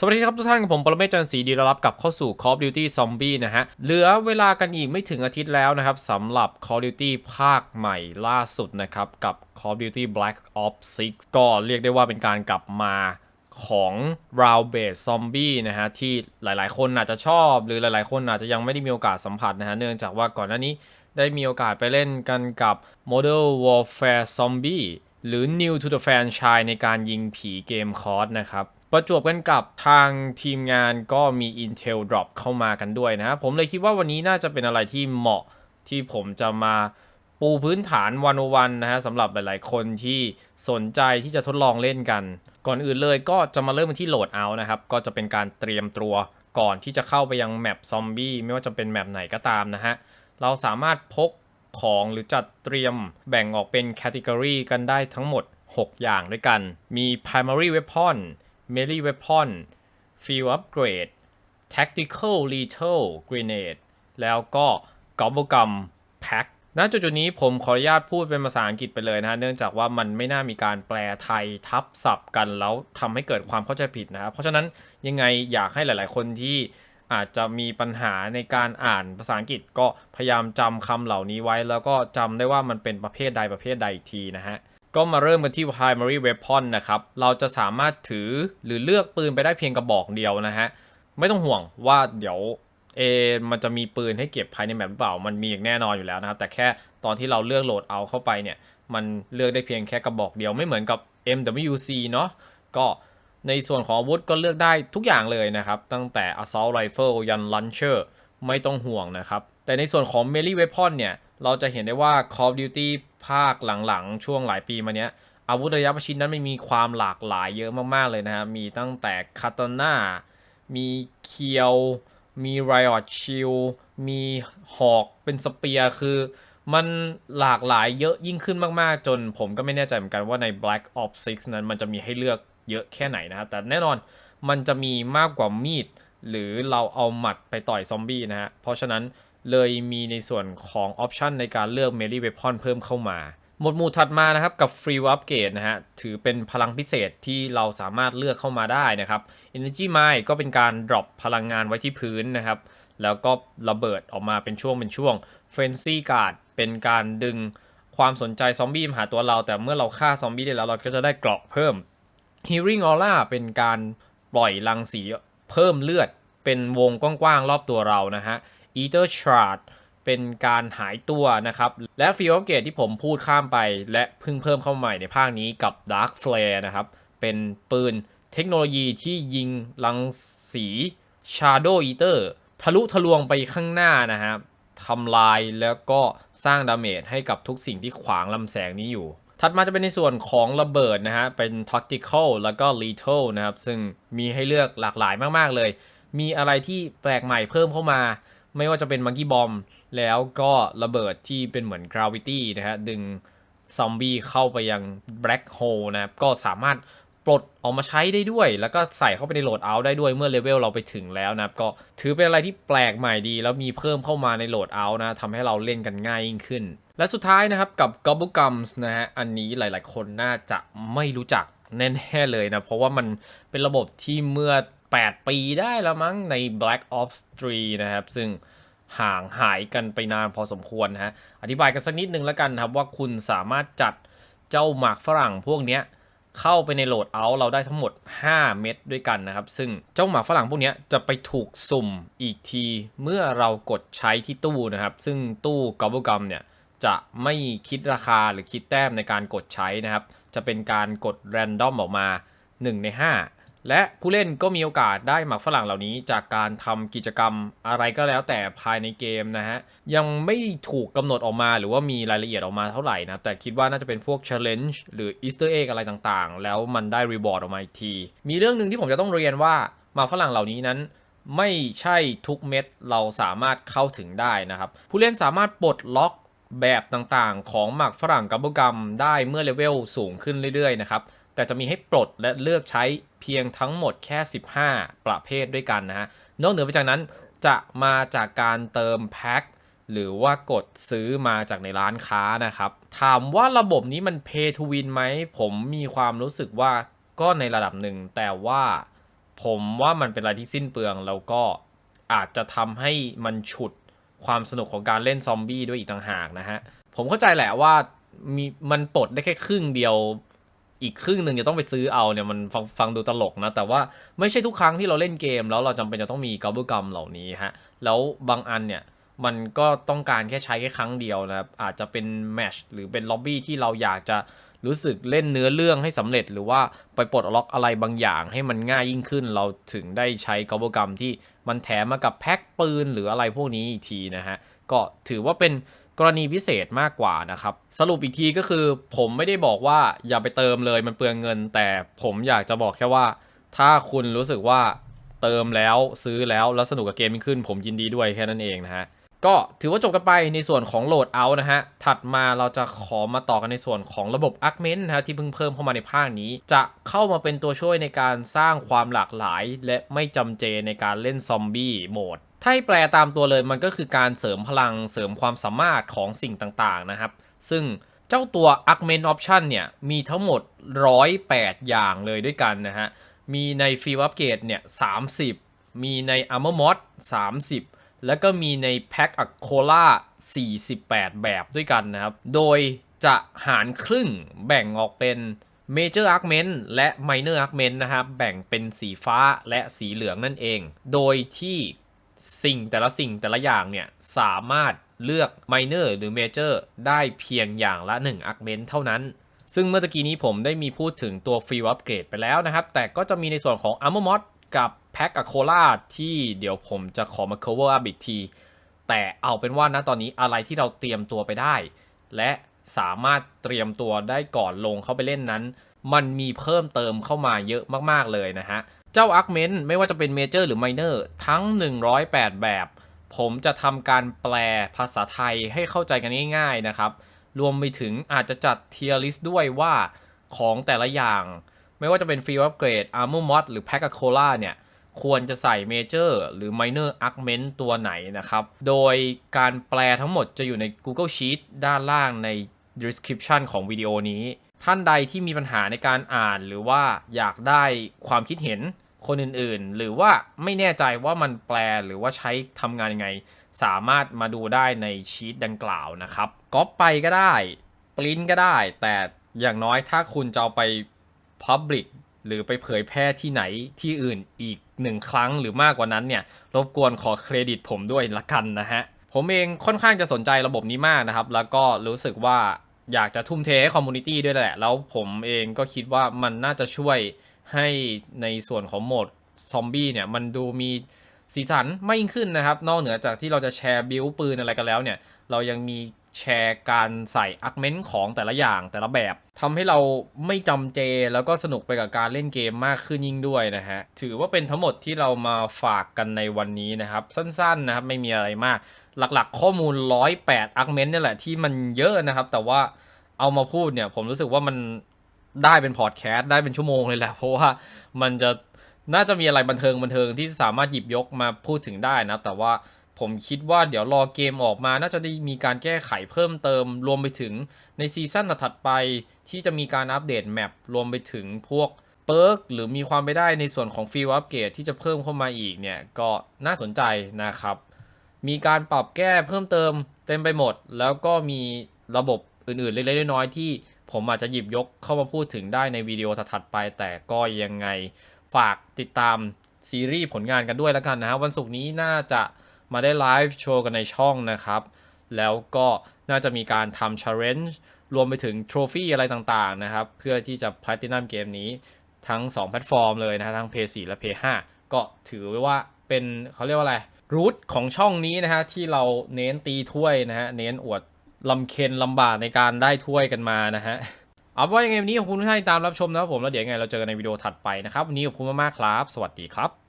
สวัสดีครับทุกท่านกับผมปรเมศจันทร์ศรีดีรับกับเข้าสู่ Call of Duty Zombie นะฮะ เหลือเวลากันอีกไม่ถึงอาทิตย์แล้วนะครับสำหรับ Call of Duty ภาคใหม่ล่าสุดนะครับ กับ Call of Duty Black Ops 6 ก็เรียกได้ว่าเป็นการกลับมาของ Round Based Zombie นะฮะ ที่หลายๆ คนอาจจะชอบ หรือหลายๆ คนอาจจะยังไม่ได้มีโอกาสสัมผัสนะฮะ เนื่องจากว่าก่อนหน้านี้ได้มีโอกาสไปเล่นกันกับ Modern Warfare Zombie หรือ New to the Franchise ในการยิงผีเกมคอร์สนะครับ ประจวบกันกับทางทีมงานก็มี Intel Drop เข้ามากันด้วยนะผมเลยคิดว่าวันนี้น่าจะเป็นอะไรที่เหมาะที่ผมจะมาปูพื้นฐานวันวันนะฮะสำหรับหลายๆ คนที่สนใจที่จะทดลองเล่นกัน ก่อนอื่นเลยก็จะมาเริ่มที่โหลดเอานะครับ ก็จะเป็นการเตรียมตัวก่อนที่จะเข้าไปยังแมปซอมบี้ไม่ว่าจะเป็นแมปไหนก็ตามนะฮะ เราสามารถพก ของหรือจัดเตรียมแบ่งออกเป็นแคตตากรีกันได้ทั้งหมด 6 อย่างด้วยกัน มี primary weapon melee weapon field upgrade tactical lethal grenade แล้วก็ gobble gum pack ณจุดจุดๆนี้ผมขออนุญาตพูดเป็นภาษาอังกฤษไปเลยนะฮะ เนื่องจากว่ามันไม่น่ามีการแปลไทยทับศัพท์กันแล้วทำให้เกิดความเข้าใจผิดนะครับ เพราะฉะนั้นยังไงอยากให้หลาย ๆ คนที่ อาจจะมีปัญหาในการอ่านภาษาอังกฤษก็พยายามจำคำเหล่านี้ไว้ แล้วก็จำได้ว่ามันเป็นประเภทใดประเภทใดอีกทีนะฮะก็มาเริ่มกันที่ primary weapon นะครับ เราจะสามารถถือหรือเลือกปืนไปได้เพียงกระบอกเดียวนะฮะ ไม่ต้องห่วงว่าเดี๋ยวเอมันจะมีปืนให้เก็บภายในแมปหรือเปล่า มันมีอย่างแน่นอนอยู่แล้วนะครับ แต่แค่ตอนที่เราเลือกโหลดเอาเข้าไปเนี่ย มันเลือกได้เพียงแค่กระบอกเดียวไม่เหมือนกับ MWC เนาะ ก็ ในส่วนของอาวุธก็เลือกได้ทุกอย่างเลยนะครับ ตั้งแต่ assault rifle ยัน launcher ไม่ต้องห่วงนะครับ แต่ในส่วนของ melee weapon เนี่ย เราจะเห็นได้ว่า Call of Duty ภาคหลังๆ ช่วงหลายปีมาเนี้ย อาวุธระยะประชิดนั้นมันมีความหลากหลายเยอะมากๆเลยนะครับ มีตั้งแต่คาตาน่ามีเคียว มีไรออ t ชิลมีหอกเป็นสเปียร์คือมันหลากหลายเยอะยิ่งขึ้นมากๆ จนผมก็ไม่แน่ใจเหมือนกันว่าใน Black Ops 6 นั้นมันจะมีให้เลือก เยอะแค่ไหนนะครับ แต่แน่นอนมันจะมีมากกว่ามีด หรือเราเอาหมัดไปต่อยซอมบี้นะฮะ เพราะฉะนั้นเลยมีในส่วนของออปชันในการเลือก melee weapon เพิ่มเข้ามาหมวดหมู่ถัดมานะครับกับ free upgrade นะฮะถือเป็นพลังพิเศษที่เราสามารถเลือกเข้ามาได้นะครับ energy mine ก็เป็นการ drop พลังงานไว้ที่พื้นนะครับ แล้วก็ระเบิดออกมาเป็นช่วงเป็นช่วง frenzy guard เป็นการดึงความสนใจซอมบี้มาหาตัวเรา แต่เมื่อเราฆ่าซอมบี้ได้แล้วเราก็จะได้เกราะเพิ่ม healing aura เป็นการปล่อยรังสีเพิ่มเลือด เป็นวงกว้างๆรอบตัวเรานะฮะ eater shard เป็นการหายตัวนะครับ และ field upgrade ที่ผมพูดข้ามไปและเพิ่งเพิ่มเข้ามาใหม่ในภาคนี้กับ dark flare นะครับ เป็นปืนเทคโนโลยีที่ยิงรังสี shadow eater ทะลุทะลวงไปข้างหน้านะครับทำลายแล้วก็สร้างดาเมจให้กับทุกสิ่งที่ขวางลำแสงนี้อยู่ ถัดมาจะเป็นในส่วนของระเบิดนะฮะ เป็น tactical แล้วก็ lethal นะครับ ซึ่งมีให้เลือกหลากหลายมาก ๆ เลย มีอะไรที่แปลกใหม่เพิ่มเข้ามา ไม่ว่าจะเป็น monkey bomb แล้วก็ระเบิดที่เป็นเหมือน gravity นะฮะ ดึงซอมบี้เข้าไปยัง black hole นะครับ ก็สามารถ ปลดออกมาใช้ได้ด้วย แล้วก็ใส่เข้าไปในโหลดเอาท์ได้ด้วยเมื่อเลเวลเราไปถึงแล้วนะครับ ก็ถือเป็นอะไรที่แปลกใหม่ดี แล้วมีเพิ่มเข้ามาในโหลดเอาท์นะทำให้เราเล่นกันง่ายยิ่งขึ้น และสุดท้ายนะครับกับ Gobble Gums นะฮะอันนี้หลาย ๆ คนน่าจะไม่รู้จักแน่ๆเลยนะ เพราะว่ามันเป็นระบบที่เมื่อ 8 ปีได้แล้วมั้งใน Black Ops 3 นะครับ ซึ่งห่างหายกันไปนานพอสมควรนะฮะ อธิบายกันสักนิดนึงแล้วกันครับว่าคุณสามารถจัดเจ้าหมากฝรั่งพวกเนี้ย เข้าไปในโหลดเอาท์เราได้ทั้งหมด 5 เม็ดด้วยกันนะครับ ซึ่งเจ้าหมาฝรั่งพวกนี้จะไปถูกสุ่มอีกทีเมื่อเรากดใช้ที่ตู้นะครับ ซึ่งตู้ g o b b l e Gum เนี่ยจะไม่คิดราคาหรือคิดแต้มในการกดใช้นะครับ จะเป็นการกดแรนดอมออกมา 1 ใน 5 และผู้เล่นก็มีโอกาสได้หมักฝรั่งเหล่านี้ จากการทำกิจกรรมอะไรก็แล้วแต่ภายในเกมนะฮะ ยังไม่ถูกกำหนดออกมาหรือว่ามีรายละเอียดออกมาเท่าไหร่นะ แต่คิดว่าน่าจะเป็นพวก challenge หรือ easter egg อะไรต่างๆ แล้วมันได้ reward ออกมาอีกที มีเรื่องหนึ่งที่ผมจะต้องเรียนว่าหมากฝรั่งเหล่านี้นั้นไม่ใช่ทุกเม็ดเราสามารถเข้าถึงได้นะครับ ผู้เล่นสามารถปลดล็อกแบบต่างๆ ของหมากฝรั่งกับบกรรมได้เมื่อเลเวลสูงขึ้นเรื่อยๆนะครับแต่จะมีให้ปลดและเลือกใช้ เพียงทั้งหมดแค่ 15 ประเภทด้วยกันนะฮะ นอกเหนือไปจากนั้นจะมาจากการเติมแพ็คหรือว่ากดซื้อมาจากในร้านค้านะครับ ถามว่าระบบนี้มัน pay to win ไหม ผมมีความรู้สึกว่าก็ในระดับหนึ่ง แต่ว่าผมว่ามันเป็นอะไรที่สิ้นเปลือง แล้วก็อาจจะทำให้มันฉุดความสนุกของการเล่นซอมบี้ด้วยอีกต่างหากนะฮะ ผมเข้าใจแหละว่ามีมันปลดได้แค่ครึ่งเดียว อีกครึ่งหนึ่งจะต้องไปซื้อเอาเนี่ยมันฟังฟังดูตลกนะ แต่ว่าไม่ใช่ทุกครั้งที่เราเล่นเกม แล้วเราจำเป็นจะต้องมีกับบกัมเหล่านี้ฮะแล้วบางอันเนี่ยมันก็ต้องการแค่ใช้แค่ครั้งเดียวนะครับอาจจะเป็นแมชหรือเป็นล็อบบี้ที่เราอยากจะรู้สึกเล่นเนื้อเรื่องให้สำเร็จ หรือว่าไปปลดล็อกอะไรบางอย่างให้มันง่ายยิ่งขึ้น เราถึงได้ใช้กับบกัมที่มันแถมมากับแพ็คปืนหรืออะไรพวกนี้อีกทีนะฮะก็ถือว่าเป็น กรณีพิเศษมากกว่านะครับ สรุปอีกทีก็คือ ผมไม่ได้บอกว่าอย่าไปเติมเลยมันเปลืองเงิน แต่ผมอยากจะบอกแค่ว่า ถ้าคุณรู้สึกว่าเติมแล้วซื้อแล้วแล้วสนุกกับเกมขึ้น ผมยินดีด้วยแค่นั้นเองนะฮะก็ถือว่าจบกันไปในส่วนของโหลดเอานะฮะ ถัดมาเราจะขอมาต่อกันในส่วนของระบบ Augment นะฮะที่เพิ่งเพิ่มเข้ามาในภาคนี้ จะเข้ามาเป็นตัวช่วยในการสร้างความหลากหลาย และไม่จำเจในการเล่นซอมบี้โหมด ถ้าให้แปลตามตัวเลยมันก็คือการเสริมพลังเสริมความสามารถของสิ่งต่างๆนะครับ ซึ่งเจ้าตัว Augment Option เนี่ย มีทั้งหมด 108 อย่างเลยด้วยกันนะฮะ มีในฟีลอัปเกรดเนี่ย 30 มีใน Armor Mod 30 แล้วก็มีในแพ็คอะโคล่า48 แบบด้วยกันนะครับ โดยจะหารครึ่งแบ่งออกเป็น Major Augment และ Minor Augment นะครับ แบ่งเป็นสีฟ้าและสีเหลืองนั่นเอง โดยที่ สิ่งแต่ละสิ่งแต่ละอย่างเนี่ยสามารถเลือก Minor หรือ Major ได้เพียงอย่างละ 1 Augment เท่านั้น ซึ่งเมื่อตะกี้นี้ผมได้มีพูดถึงตัวฟรีอัปเกรดไปแล้วนะครับ แต่ก็จะมีในส่วนของ Armor Mod กับแพ็คอะโคล่าที่เดี๋ยวผมจะขอมา cover up อีกที แต่เอาเป็นว่านะตอนนี้อะไรที่เราเตรียมตัวไปได้ และสามารถเตรียมตัวได้ก่อนลงเข้าไปเล่นนั้น มันมีเพิ่มเติมเข้ามาเยอะมากๆเลยนะฮะ เจ้า Augment ไม่ว่าจะเป็น Major หรือ Minor ทั้ง 108 แบบ ผมจะทำการแปลภาษาไทยให้เข้าใจกันง่าย ๆนะครับ รวมไปถึงอาจจะจัด tier list ด้วยว่าของแต่ละอย่าง ไม่ว่าจะเป็น Free Upgrade Armor Mod หรือ Pack a Cola เนี่ย ควรจะใส่ Major หรือ Minor Augment ตัวไหนนะครับ โดยการแปลทั้งหมดจะอยู่ใน Google Sheet ด้านล่างใน description ของวิดีโอนี้ท่านใดที่มีปัญหาในการอ่านหรือว่าอยากได้ความคิดเห็น คนอื่นๆ หรือว่าไม่แน่ใจว่ามันแปลหรือว่าใช้ทำงานยังไง สามารถมาดูได้ในชีตดังกล่าวนะครับก๊อปไปก็ได้ปริ้นก็ได้ แต่อย่างน้อยถ้าคุณจะเอาไป Public หรือไปเผยแพร่ที่ไหนที่อื่นอีกหนึ่งครั้งหรือมากกว่านั้นเนี่ย รบกวนขอเครดิตผมด้วยละกันนะฮะ ผมเองค่อนข้างจะสนใจระบบนี้มากนะครับ แล้วก็รู้สึกว่าอยากจะทุ่มเทให้คอมมูนิตี้ด้วยแหละ แล้วผมเองก็คิดว่ามันน่าจะช่วย ให้ในส่วนของโหมดซอมบี้เนี่ยมันดูมีสีสันมากยิ่งขึ้นนะครับ นอกเหนือจากที่เราจะแชร์บิลปืนอะไรกันแล้วเนี่ย เรายังมีแชร์การใส่อักเมนต์ของแต่ละอย่างแต่ละแบบทำให้เราไม่จำเจแล้วก็สนุกไปกับการเล่นเกมมากขึ้นยิ่งด้วยนะฮะ ถือว่าเป็นทั้งหมดที่เรามาฝากกันในวันนี้นะครับ สั้นๆนะครับ ไม่มีอะไรมาก หลักๆ ข้อมูล 108อักเมนต์นี่แหละที่มันเยอะนะครับ แต่ว่าเอามาพูดเนี่ยผมรู้สึกว่ามัน ได้เป็นพอดแคสต์ได้เป็นชั่วโมงเลยแหละ เพราะว่ามันจะน่าจะมีอะไรบันเทิงบันเทิงที่สามารถหยิบยกมาพูดถึงได้นะ แต่ว่าผมคิดว่าเดี๋ยวรอเกมออกมา น่าจะได้มีการแก้ไขเพิ่มเติม รวมไปถึงในซีซั่นถัดไปที่จะมีการอัปเดตแมปรวมไปถึงพวกเปิร์กหรือมีความไปได้ในส่วนของฟิลอัปเกรดที่จะเพิ่มเข้ามาอีกเนี่ยก็น่าสนใจนะครับ มีการปรับแก้เพิ่มเติมเต็มไปหมด แล้วก็มีระบบอื่นๆเล็กๆน้อยๆที่ ผมอาจจะหยิบยกเข้ามาพูดถึงได้ในวิดีโอถัดไป แต่ก็ยังไงฝากติดตามซีรีส์ผลงานกันด้วยแล้วกันนะฮะวันศุกร์นี้น่าจะมาได้ไลฟ์โชว์กันในช่องนะครับ แล้วก็น่าจะมีการทำ challenge รวมไปถึงทรฟี่อะไรต่างๆนะครับ เพื่อที่จะ Platinum เกมนี้ทั้ง 2 แพลตฟอร์มเลยนะฮะทั้ง PS4 และ PS5 ก็ถือว่าเป็นเขาเรียกว่าอะไรรูทของช่องนี้นะฮะที่เราเน้นตีถ้วยนะฮะเน้นอวด ลำเค็นลำบากในการได้ถ้วยกันมานะฮะเอาว่ายังไงวันนี้ขอบคุณทุกท่านที่ตามรับชมนะครับผมแล้วเดี๋ยวยังไงเราเจอกันในวิดีโอถัดไปนะครับวันนี้ขอบคุณมากๆครับ สวัสดีครับ